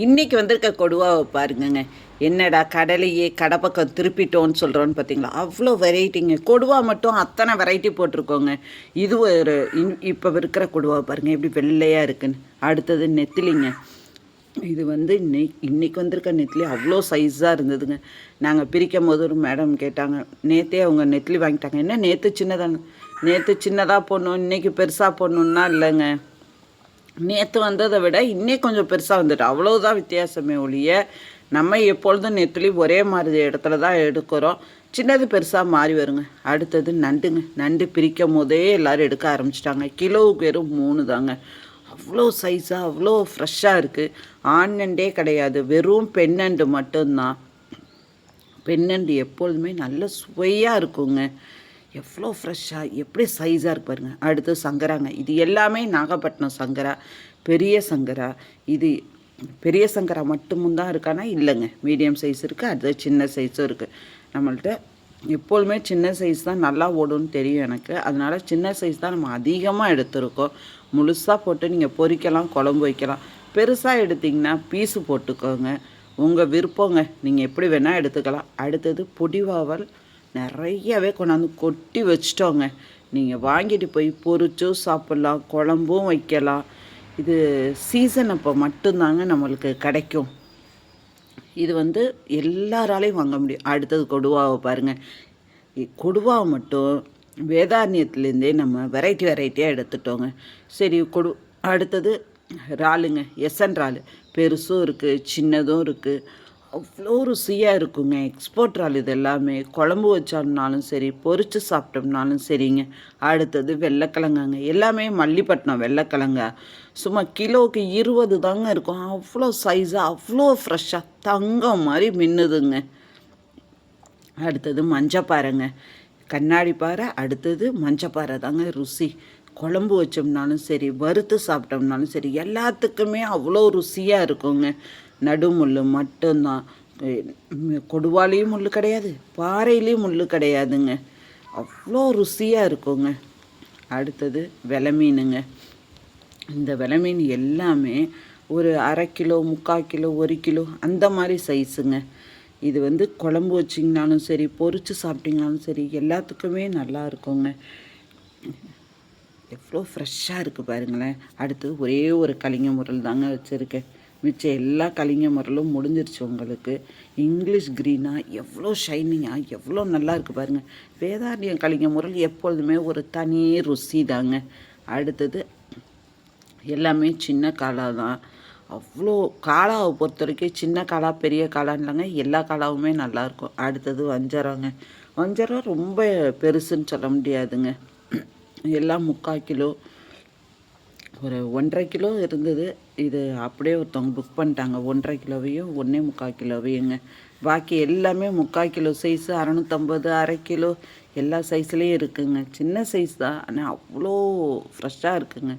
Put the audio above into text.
இன்றைக்கி வந்திருக்க கொடுவாவை பாருங்கங்க. என்னடா கடலையே கடை பக்கம் திருப்பிட்டோன்னு சொல்கிறோன்னு பார்த்தீங்களா அவ்வளோ வெரைட்டிங்க கொடுவா மட்டும் அத்தனை வெரைட்டி போட்டிருக்கோங்க. இது ஒரு இன் இப்போ இருக்கிற கொடுவாவை பாருங்கள் எப்படி வெள்ளையாக இருக்குன்னு. அடுத்தது நெத்திலிங்க. இது வந்து இன்னைக்கு இன்றைக்கி வந்திருக்க நெத்திலி அவ்வளோ சைஸாக இருந்ததுங்க. நாங்கள் பிரிக்கும் போது ஒரு மேடம் கேட்டாங்க நேற்றே அவங்க நெத்திலி வாங்கிட்டாங்க. என்ன நேற்று சின்னதாங்க நேற்று சின்னதாக போடணும் இன்றைக்கி பெருசாக போடணுன்னா இல்லைங்க. நேற்று வந்ததை விட இன்னைக்கு கொஞ்சம் பெருசாக வந்துட்டு. அவ்வளோதான் வித்தியாசமே ஒழிய நம்ம எப்பொழுதும் நெத்திலி ஒரே மாதிரி இடத்துல தான் எடுக்கிறோம். சின்னது பெருசாக மாறி வருங்க. அடுத்தது நண்டுங்க. நண்டு பிரிக்கும் போதே எல்லோரும் எடுக்க ஆரம்பிச்சிட்டாங்க. கிலோவுக்கு வெறும் மூணு தாங்க. அவ்வளோ சைஸாக அவ்வளோ ஃப்ரெஷ்ஷாக இருக்குது ஆண் நண்டே கிடையாது. வெறும் பெண்ணண்டு மட்டும்தான். பெண்ணண்டு எப்பொழுதுமே நல்ல சுவையாக இருக்குங்க. எவ்வளோ ஃப்ரெஷ்ஷாக எப்படி சைஸாக இருக்கு பாருங்கள் அடுத்து சங்கராங்க. இது எல்லாமே நாகப்பட்டினம் சங்கரா. பெரிய சங்கரா. இது பெரிய சங்கரா மட்டுமும் தான் இருக்கானா இல்லைங்க. மீடியம் சைஸ் இருக்குது அடுத்து சின்ன சைஸும் இருக்குது நம்மள்ட்ட எப்போதுமே சின்ன சைஸ் தான் நல்லா ஓடும்னு தெரியும் எனக்கு. அதனால் சின்ன சைஸ் தான் நம்ம அதிகமாக எடுத்துருக்கோம். முழுசாக போட்டு நீங்கள் பொறிக்கலாம் குழம்பு வைக்கலாம். பெருசாக எடுத்திங்கன்னா பீஸு போட்டுக்கோங்க. உங்கள் விருப்பங்க. நீங்கள் எப்படி வேணால் எடுத்துக்கலாம். அடுத்தது பொடிவாவல் நிறையவே கொண்டாந்து கொட்டி வச்சிட்டோங்க. நீங்கள் வாங்கிட்டு போய் பொரிச்சும் சாப்பிட்லாம் குழம்பும் வைக்கலாம். இது சீசன் அப்போ மட்டும்தாங்க நம்மளுக்கு கிடைக்கும். இது வந்து எல்லாராலையும் வாங்க முடியும். அடுத்தது கொடுவாவை பாருங்கள் கொடுவாவை மட்டும் வேதாரண்யத்துலேருந்தே நம்ம வெரைட்டி வெரைட்டியாக எடுத்துட்டோங்க. சரி கொடு அடுத்தது இறாலுங்க. எஸ்என் இறாலு. பெருசும் இருக்குது சின்னதும் இருக்குது அவ்வளோ ருசியாக இருக்குங்க. எக்ஸ்போர்ட் இறால் இது எல்லாமே. குழம்பு வச்சோம்னாலும் சரி பொரித்து சாப்பிட்டோம்னாலும் சரிங்க. அடுத்தது வெள்ளைக்கிழங்காங்க. எல்லாமே மல்லிப்பட்டினம் வெள்ளைக்கிழங்கா. சும்மா கிலோவுக்கு இருபது தாங்க இருக்கும். அவ்வளோ சைஸாக அவ்வளோ ஃப்ரெஷ்ஷாக தங்கம் மாதிரி மின்னுதுங்க. அடுத்தது மஞ்சப்பாறைங்க. கண்ணாடி பாறை அடுத்தது மஞ்சப்பாறை தாங்க ருசி. குழம்பு வச்சோம்னாலும் சரி வறுத்து சாப்பிட்டோம்னாலும் சரி எல்லாத்துக்குமே அவ்வளோ ருசியாக இருக்குங்க. நடுமுள் மட்டும்தான். கொடுவாலையும் முள் கிடையாது பாறையிலையும் முள் கிடையாதுங்க. அவ்வளோ ருசியாக இருக்குங்க. அடுத்தது விலை மீனுங்க இந்த விலை மீன் எல்லாமே ஒரு அரை கிலோ முக்கால் கிலோ ஒரு கிலோ அந்த மாதிரி சைஸுங்க. இது வந்து குழம்பு வச்சிங்கனாலும் சரி பொரித்து சாப்பிட்டிங்கனாலும் சரி எல்லாத்துக்குமே நல்லா இருக்குங்க. எவ்வளோ ஃப்ரெஷ்ஷாக இருக்குது பாருங்களேன். அடுத்து ஒரே ஒரு கலிங்க முரல் தாங்க வச்சுருக்கேன். மிச்ச எல்லா கலிங்க முரலும் முடிஞ்சிருச்சு உங்களுக்கு. இங்கிலீஷ் க்ரீனாக எவ்வளோ ஷைனிங்காக எவ்வளோ நல்லா இருக்குது பாருங்கள் வேதாரண்யம் கலிங்க முரல் எப்பொழுதுமே ஒரு தனி ருசி தாங்க. அடுத்தது எல்லாமே சின்ன காலா தான். அவ்வளோ காளாவை பொறுத்த வரைக்கும் சின்ன காளா பெரிய காளான்னு இல்லைங்க எல்லா காளாவுமே நல்லாயிருக்கும் அடுத்தது வஞ்சரங்க. வஞ்சரம் ரொம்ப பெருசுன்னு சொல்ல முடியாதுங்க. எல்லாம் முக்கால் கிலோ ஒரு ஒன்றரை கிலோ இருந்தது. இது அப்படியே ஒருத்தவங்க புக் பண்ணிட்டாங்க. ஒன்றரை கிலோவையும் ஒன்றே முக்கால் கிலோவையுங்க. பாக்கி எல்லாமே முக்கால் கிலோ சைஸு அறநூற்றம்பது அரை கிலோ எல்லா சைஸ்லேயும் இருக்குங்க. சின்ன சைஸ் தான். ஆனால் அவ்வளோ ஃப்ரெஷ்ஷாக இருக்குங்க.